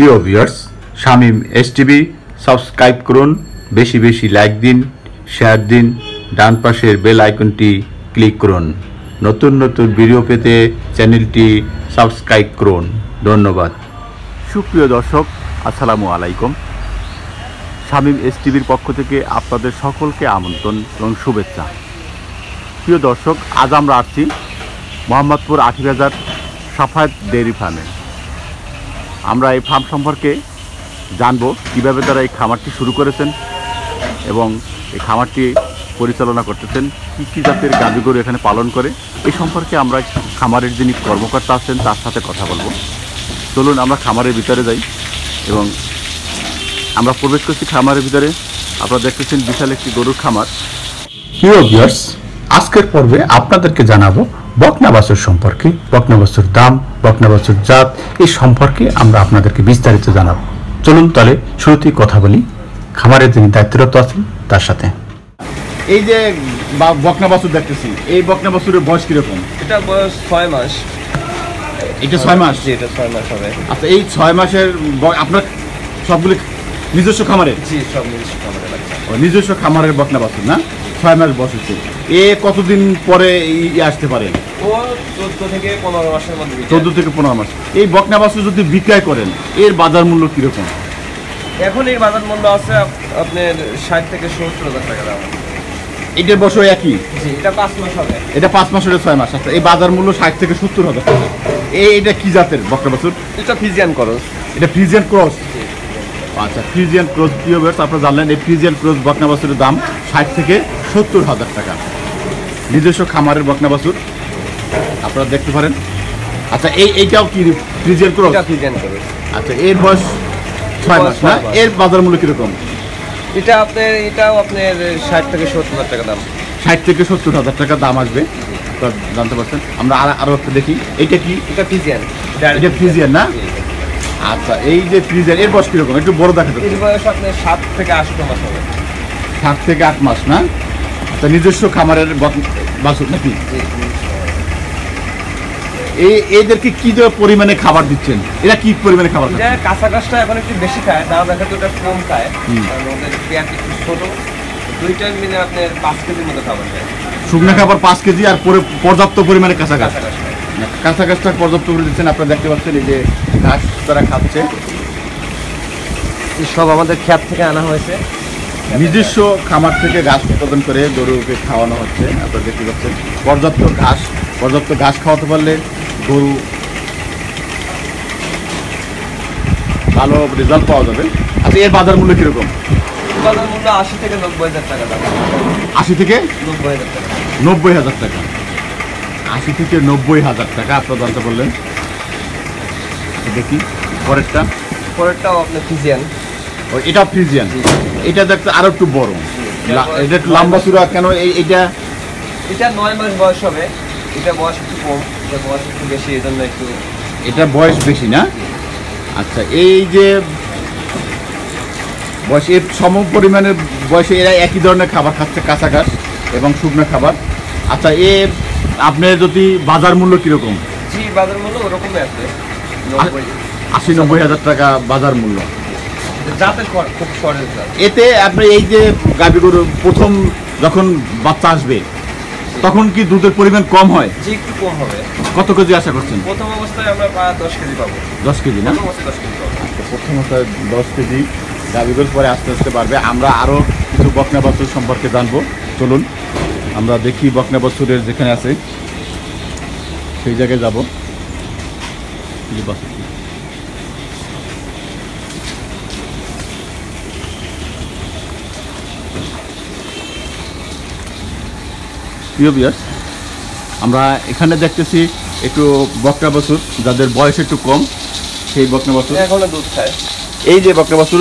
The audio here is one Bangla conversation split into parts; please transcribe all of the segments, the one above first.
প্রিয় viewers, Shamim S TV subscribe করুন, বেশি বেশি লাইক দিন, শেয়ার দিন, ডান পাশের বেল আইকনটি ক্লিক করুন। নতুন নতুন ভিডিও পেতে চ্যানেলটি সাবস্ক্রাইব করুন। ধন্যবাদ। সুপ্রিয় দর্শক, আসসালামু আলাইকুম। শামিম এস টিভির পক্ষ থেকে আপনাদের সকলকে আমন্ত্রণ এবং শুভেচ্ছা। প্রিয় দর্শক, আজ আমরা আসছি মোহাম্মদপুর আশি হাজার সাফায়াত ডেয়ারি ফার্মে। আমরা এই ফার্ম সম্পর্কে জানব কীভাবে তারা এই খামারটি শুরু করেছেন এবং এই খামারটি পরিচালনা করতেছেন, কী কী জাতের গাভী গরু এখানে পালন করে, এই সম্পর্কে আমরা খামারের যিনি কর্মকর্তা আছেন তার সাথে কথা বলব। চলুন আমরা খামারের ভিতরে যাই এবং আমরা প্রবেশ করছি খামারের ভিতরে। আপনারা দেখতেছেন বিশাল একটি গরুর খামার। প্রিয় ভিউয়ার্স আজকের পর্বে আপনাদেরকে জানাব বকনা বাছুর সম্পর্কে বকনা বাছুর দাম বকনা বাছুর জাত এই সম্পর্কে আমরা আপনাদেরকে বিস্তারিত জানাব। চলুন তাহলে শুরুতেই কথা বলি। খামারের যিনি দায়িত্বরত আছেন তার সাথে। এই যে বকনা বাছুর দেখতেছি এই বকনা বাছুরের বয়স কীরকম? এটা বয়স ছয় মাস। এটা ছয় মাস? জি এটা ছয় মাস হবে। আচ্ছা এই ছয় মাসের আপনার সবগুলি নিজস্ব খামারে? জি সব নিজস্ব খামারে নিজস্ব খামারের বকনা বাছুর না? ছয় মাস বয়স হচ্ছে এ কতদিন পরে আসতে পারে? চোদ্দ থেকে পনেরো মাস। এই বকনা বাছুর যদি বিক্রয় করেন এর বাজার মূল্য কীরকম? এখন এই বাজার মূল্য আছে আপনার ষাট থেকে সত্তর হাজার টাকা দাম। এটার বছর একই? এটা পাঁচ মাস হবে। এটা পাঁচ মাস হলে ছয় মাস। আচ্ছা এই বাজার মূল্য ষাট থেকে সত্তর হাজার টাকা। এই এটা কি জাতের বকনা বাছুর? এটা ফিজিয়ান করস এটা ফ্রিজিয়ান ক্রস আচ্ছা ফ্রিজিয়ান ক্রস প্রিয় আপনারা জানলেন এই ফ্রিজিয়ান ক্রস বকনা বাছুরের দাম ষাট থেকে সত্তর হাজার টাকা। নিজস্ব খামারের বকনা বাছুর আপনারা দেখতে পারেন। আচ্ছা এই এইটাও কি ফ্রিজিয়ান ফিজিয়ান আচ্ছা এর বয়স ছয় মাস না? এর বাজার মূল্য কীরকম? এটা আপনার এটাও আপনার ষাট থেকে সত্তর হাজার টাকা দাম। ষাট থেকে সত্তর হাজার টাকা দাম আসবে। জানতে পারছেন। আমরা আর- আরও একটা দেখি। এটা কি? এটা ফিজিয়ান এটা ফ্রিজিয়ান না? আচ্ছা এই যে ফ্রিজিয়ান এর বয়স কীরকম? একটু বড় দেখা এর বয়স আপনার সাত থেকে আট মাস হবে। সাত থেকে আট মাস না? আচ্ছা নিজস্ব খামারের বক- নাকি? এই এদেরকে কি পরিমাণে খাবার দিচ্ছেন? এরা কি পরিমাণে খাবার খাচ্ছে? কাঁচা গাছটা এখন একটু বেশি খায় দাম দেখা তো ওটা কম খায়। ওদের পেঁয়াজ একটু ছোট। দুইটার মিলে আপনার পাঁচ কেজির মতো খাবার খায়। শুকনো খাবার পাঁচ কেজি আর পরে পর্যাপ্ত পরিমাণে কাঁচা গাছ কাঁচা ঘাসটা পর্যাপ্ত করে দিচ্ছেন আপনারা দেখতে পাচ্ছেন এই যে ঘাস তারা খাচ্ছে। সব আমাদের ক্ষেত থেকে আনা হয়েছে। নিজস্ব খামার থেকে ঘাস উৎপাদন করে গরুকে খাওয়ানো হচ্ছে। আপনারা দেখতে পাচ্ছেন পর্যাপ্ত ঘাস পর্যাপ্ত ঘাস খাওয়াতে পারলে গরু ভালো রেজাল্ট পাওয়া যাবে। আচ্ছা এর বাজার মূল্য কীরকম? বাজার মূল্য আশি থেকে নব্বই হাজার টাকা আশি থেকে নব্বই হাজার টাকা। নব্বই হাজার টাকা। আশি থেকে নব্বই হাজার টাকা আপনার জানতে বললেন আচ্ছা, দেখি পরেরটা। পরেরটাও আপনার ফিজিয়ান ও, এটা ফ্রিজিয়ান জি। এটা দেখতে আরও একটু বড়। এটা একটু লম্বা চূড়া কেন? এই এটা এটা নয় মাস বয়স হবে। এটা বয়স একটু কম। এটা বয়স একটু বেশি এই জন্য একটু এটা বয়স বেশি না? আচ্ছা এই যে বয়স এর সম পরিমাণের বয়সে এরা একই ধরনের খাবার খাচ্ছে কাঁচা ঘাস এবং শুকনো খাবার। আচ্ছা এ আপনার যদি বাজার মূল্য কীরকম? জি বাজার মূল্য ওরকমই আছে। আশি নব্বই হাজার টাকা বাজার মূল্য। এতে আপনি এই যে গাভী গরু প্রথম যখন বাচ্চা আসবে তখন কি দুধের পরিমাণ কম হয়? জি একটু কম হবে। কত কেজি আশা করছেন? প্রথম অবস্থায় আমরা প্রায় দশ কেজি পাবো। দশ কেজি না? প্রথম অবস্থায় দশ কেজি গাভী গরু পরে আস্তে আস্তে বাড়বে। আমরা আরও কিছু বকনা বাছুর সম্পর্কে জানব। চলুন আমরা দেখি বকনা বাছুরের যেখানে আছে সেই জায়গায় যাব। বাছুর। প্রিয় বিয়াস আমরা এখানে দেখতেছি একটু বকনা বাছুর যাদের বয়স একটু কম সেই বকনা বাছুর। এখনও দুধ খায়। এই যে বকনা বাছুর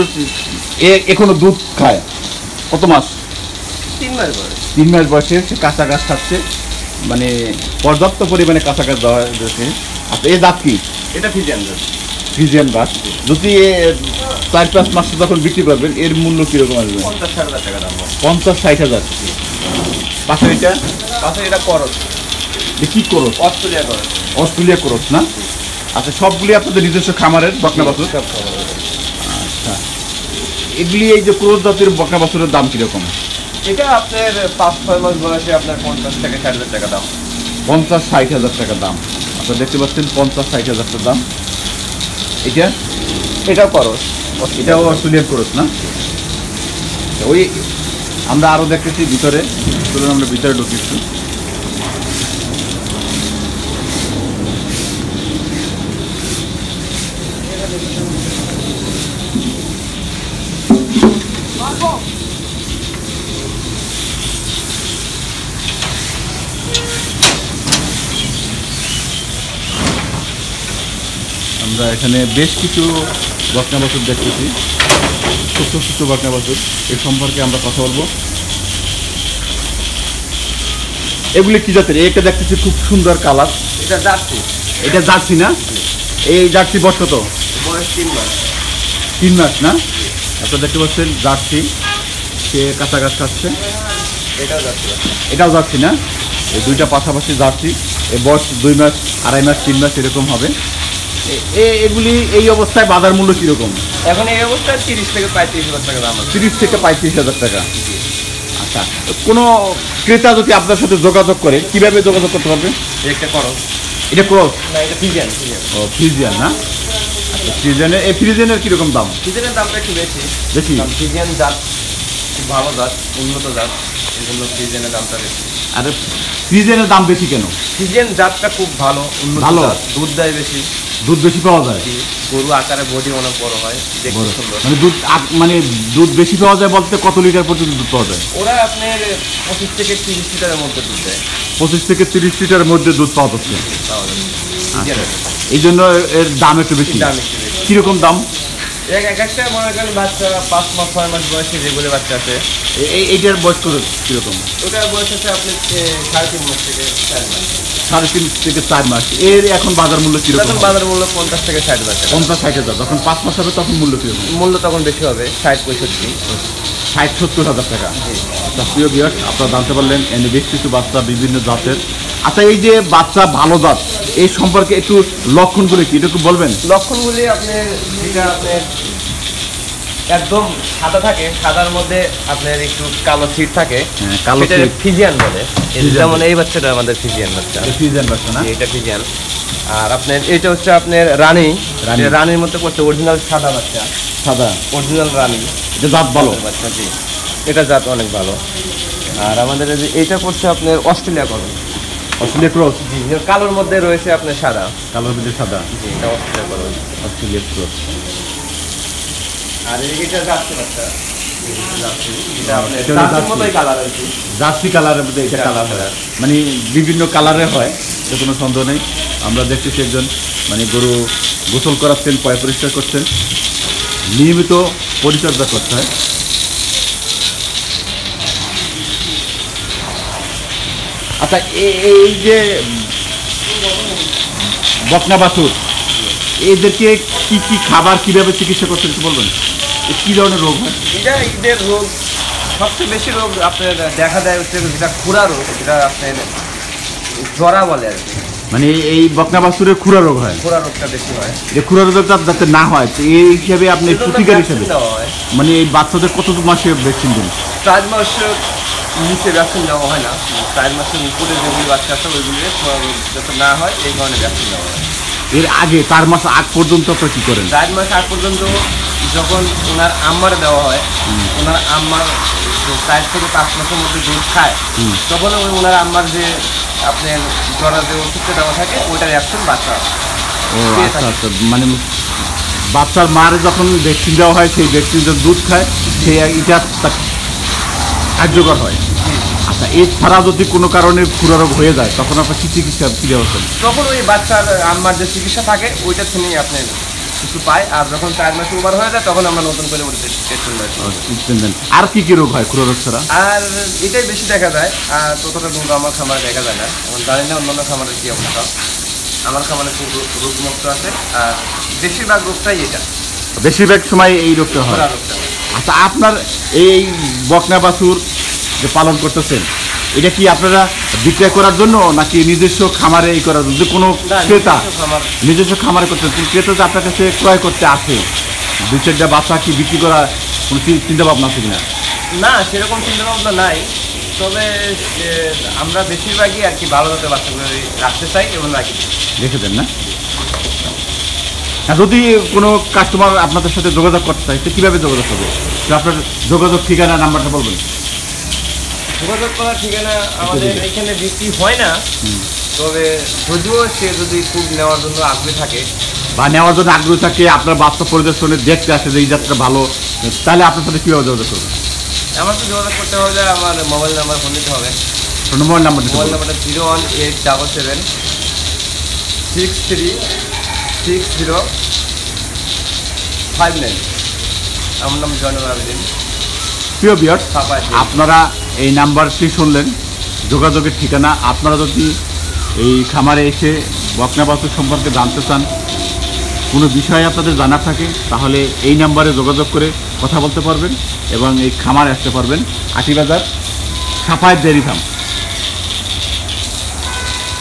এ এখনও দুধ খায়। কত মাস? তিন মাস বয়স। তিন মাস বয়সে সে কাঁচা ঘাস খাচ্ছে। মানে পর্যাপ্ত পরিমাণে কাঁচা ঘাস দেওয়া আচ্ছা এই দাঁত কি? এটা ফিজিয়ান দুধ ফ্রিজিয়ান ঘাস যদি চার পাঁচ মাস যখন বিক্রি করবেন এর মূল্য কীরকম আসবে? পঞ্চাশ ষাট হাজার টাকা দাম। পঞ্চাশ ষাট হাজার। পাশে এটা? পাশে এটা করস। কি করো অস্ট্রেলিয়া করস। অস্ট্রেলিয়া করস না? আচ্ছা সবগুলি আপনাদের নিজস্ব খামারের বকনা বাছুর খাবার। এগুলি এই যে ক্রোজ জাতের বকনা বাছুরের দাম কীরকম? এটা আপনার পাঁচ ছয় মাস বয়সে আপনার পঞ্চাশ থেকে ষাট হাজার টাকা দাম। পঞ্চাশ ষাট হাজার টাকা দাম। আপনারা দেখতে পাচ্ছেন পঞ্চাশ ষাট হাজার টাকা দাম। এটা? এটাও করস এটাও অস্ট্রেলিয়ান করস না? ওই আমরা আরও দেখতেছি ভিতরে। চলুন আমরা ভিতরে ঢুকিছি আমরা এখানে বেশ কিছু বকনা বাছুর দেখতেছি। ছোট্ট ছোট্ট বকনা বাছুর এ সম্পর্কে আমরা কথা বলব। এগুলি কি জাতের? এটা দেখতেছি খুব সুন্দর কালার। এটা যাচ্ছি এটা জার্সি না? এই জার্সি বয়স কত? বয়স তিন মাস। তিন মাস না? আপনারা দেখতে পাচ্ছেন জার্সি। সে কাঁচা গাছ খাচ্ছে। এটাও যাচ্ছি এটাও জার্সি না? এই দুইটা পাশাপাশি জার্সি। এ বয়স দুই মাস আড়াই মাস তিন মাস এরকম হবে। এগুলি এই অবস্থায় বাজার মূল্য কীরকম? এখন এই অবস্থায় তিরিশ থেকে পঁয়ত্রিশ হাজার টাকা দাম আছে। তিরিশ থেকে পঁয়ত্রিশ হাজার টাকা। আচ্ছা কোনো ক্রেতা যদি আপনার সাথে যোগাযোগ করে কীভাবে যোগাযোগ করতে পারবে? একটা খরচ এটা ক্রস? না এটা ফিজিয়ান ফিজিয়ান ও ফ্রিজিয়ান না? আচ্ছা ফ্রিজিয়ানের এই ফ্রিজিয়ানের কীরকম দাম? ফিজিয়ানের দামটা একটু বেশি। বেশি? কারণ ফিজিয়ান জাত খুব ভালো জাত উন্নত জাত এই জন্য ফিজিয়ানের দামটা বেশি। আর ফ্রিজিয়ানের দাম বেশি কেন? ফিজিয়ান জাতটা খুব ভালো উন্নত ভালো। জাত দুধ দেয় বেশি। দুধ বেশি পাওয়া যায়? গরু আকারে বডি অনেক বড় হয় দেখতে সুন্দর। মানে দুধ মানে দুধ বেশি পাওয়া যায় বলতে কত লিটার পর্যন্ত দুধ পাওয়া যায়? ওরা আপনার পঁচিশ থেকে তিরিশ লিটারের মধ্যে দুধ দেয়। পঁচিশ থেকে তিরিশ লিটারের মধ্যে দুধ পাওয়া যাচ্ছে? যাবে। এই জন্য এর দাম একটু বেশি। দাম কীরকম দাম? এক এক একটা মনে করেন বাচ্চা পাঁচ মাস ছয় মাস বয়সে যেগুলো বাচ্চা আছে এই- এইটার বয়স কত কীরকম? ওটার বয়স আছে আপনি সাড়ে তিন মাস থেকে চার মাস। সাড়ে তিন থেকে চার মাস। এর এখন বাজার মূল্য কীরকম তখন বাজার মূল্য পঞ্চাশ থেকে ষাট হাজার টাকা। পঞ্চাশ ষাট হাজার। যখন পাঁচ মাস হবে তখন মূল্য কীরকম? মূল্য তখন বেশি হবে ষাট পঁয়ষট্টি। ষাট সত্তর হাজার টাকা। আচ্ছা প্রিয় বিয়ার আপনারা জানতে পারলেন এনে বেশ কিছু বাচ্চা বিভিন্ন জাতের। আচ্ছা এই যে বাচ্চা ভালো জাত এই সম্পর্কে একটু লক্ষণগুলো কি? এটা একটু বলবেন। লক্ষণগুলি আপনার যেটা আপনার একদম সাদা থাকে সাদার মধ্যে আপনার একটু কালো সিট থাকে। হ্যাঁ, কালো ফিজিয়ান বলে। ফিজিয়ান। যেমন এই বাচ্চাটা আমাদের ফিজিয়ান বাচ্চা। ফ্রিজেন বাচ্চা না? এটা ফিজিয়ান। আর আপনার এটা হচ্ছে আপনার রানী। রানী। রানীর মধ্যে পড়ছে অরিজিনাল সাদা বাচ্চা। সাদা? অরিজিনাল রানী। এটা জাত ভালো। বাচ্চা জি। এটা জাত অনেক ভালো। আর আমাদের যে এইটা করছে আপনার অস্ট্রেলিয়া করো অস্ট্রেলিয়া ক্রস? জি এর কালোর মধ্যে রয়েছে আপনার সাদা। কালোর মধ্যে সাদা? জি এটা অস্ট্রেলিয়া করো অস্ট্রেলিয়া ক্রস। আর এই- এটা যাচ্ছে বাচ্চা। এটা এটা আর জার্সি কালারের মধ্যে এটা কালার হয়। মানে বিভিন্ন কালারে হয় এটা কোনো সন্দেহ নেই। আমরা দেখতেছি একজন মানে গরু গোসল করাচ্ছেন পয় পরিষ্কার করছেন। নিয়মিত পরিচর্যা করতে হয়। আচ্ছা এই যে বকনা বাছুর, এদেরকে কি কি খাবার কীভাবে চিকিৎসা করতে বলবেন? কি ধরনের রোগ হয়? এটা ঈদের রোগ, সবচেয়ে বেশি রোগ আপনার দেখা দেয় হচ্ছে যেটা খুরা রোগ, যেটা আপনার জরা বলে আর কি। মানে এই বকনা বাছুরের খুরা রোগ হয়। খুরা রোগটা বেশি হয়। যে খুরা রোগটা যাতে না হয় তো এই হিসাবে আপনি প্রতিকার হিসাবে দেওয়া হয়। মানে এই বাচ্চাদের কত মাসে ভ্যাকসিন দিন চার মাস নিচে ভ্যাকসিন দেওয়া হয় না। চার মাসের উপরে যেগুলি বাচ্চা আছে ওইগুলি খুরা রোগ যাতে না হয় এই কারণে ভ্যাকসিন দেওয়া হয়। এর আগে চার মাস আগ পর্যন্ত আপনারা কি করেন? চার মাস আগ পর্যন্ত যখন ওনার আম্মার দেওয়া হয় ওনার আম্মার চার থেকে পাঁচ মাসের মধ্যে দুধ খায় হুম। তখন ওই ওনার আম্মার যে আপনার জ্বরের যে ওষুধটা দেওয়া থাকে ওইটার অ্যাকশন বাচ্চা ও আচ্ছা আচ্ছা মানে বাচ্চার মার যখন ভ্যাকসিন দেওয়া হয় সেই ভ্যাকসিন দুধ খায় সেই এটা কার্যকর হয়। আচ্ছা এছাড়া যদি কোনো কারণে খুরা রোগ হয়ে যায় তখন আপনার কী চিকিৎসা কী ব্যবস্থা তখন ওই বাচ্চার আম্মার যে চিকিৎসা থাকে ওইটা থেকেই আপনি কিছু পায়। আর যখন চার মাস ওভার হয়ে যায় তখন আমরা নতুন করে ট্রিটমেন্ট দেন আর কি কি রোগ হয় খুরা রোগ ছাড়া? আর এটাই বেশি দেখা যায়। আর ততটা রোগ আমার খামারে দেখা যায় না। এখন জানি না অন্যান্য খামারের কী অবস্থা। আমার খামারে খুব রোগ- রোগমুক্ত আছে। আর বেশিরভাগ রোগটাই এটা। বেশিরভাগ সময় এই রোগটা হয়। আচ্ছা আপনার এই বকনা বাছুর যে পালন করতেছেন এটা কি আপনারা বিক্রয় করার জন্য নাকি নিজস্ব খামারে এই করার জন্য? যে কোনো ক্রেতা নিজস্ব খামারে করতে ক্রেতা যে আপনার কাছে ক্রয় করতে আসে দুই চারটা বাচ্চা কি বিক্রি করা কোনো চিন্তা ভাবনা আছে কিনা? না সেরকম চিন্তা ভাবনা নাই। তবে আমরা বেশিরভাগই আর কি ভালো যাতে বাচ্চাগুলো রাখতে চাই এবং রাখি। রেখে দেন না। হ্যাঁ যদি কোনো কাস্টমার আপনাদের সাথে যোগাযোগ করতে চায় সে কীভাবে যোগাযোগ করবে? তো আপনার যোগাযোগ ঠিকানা নাম্বারটা বলবেন। যোগাযোগ করার ঠিকানা আমাদের এখানে বিক্রি হয় না। তবে যদিও সে যদি খুব নেওয়ার জন্য আগ্রহী থাকে। বা নেওয়ার জন্য আগ্রহ থাকে আপনার বাস্তব পরিদর্শনে দেখতে আসে যে এই যাত্রা ভালো তাহলে আপনার সাথে কীভাবে যোগাযোগ করবেন? আমার তো যোগাযোগ করতে হলে আমার মোবাইল নাম্বার ফোন দিতে হবে। মোবাইল নাম্বার মোবাইল নাম্বারটা zero one eight double seven six three six zero five nine. আমার নাম জয়নুল আবেদিন। প্রিয় বিয়ার আপনারা এই নাম্বারটি শুনলেন। যোগাযোগের ঠিকানা, আপনারা যদি এই খামারে এসে বকনা বাছুর সম্পর্কে জানতে চান, কোনো বিষয়ে আপনাদের জানার থাকে, তাহলে এই নাম্বারে যোগাযোগ করে কথা বলতে পারবেন এবং এই খামারে আসতে পারবেন। Atibazar সাফায়ের dairy farm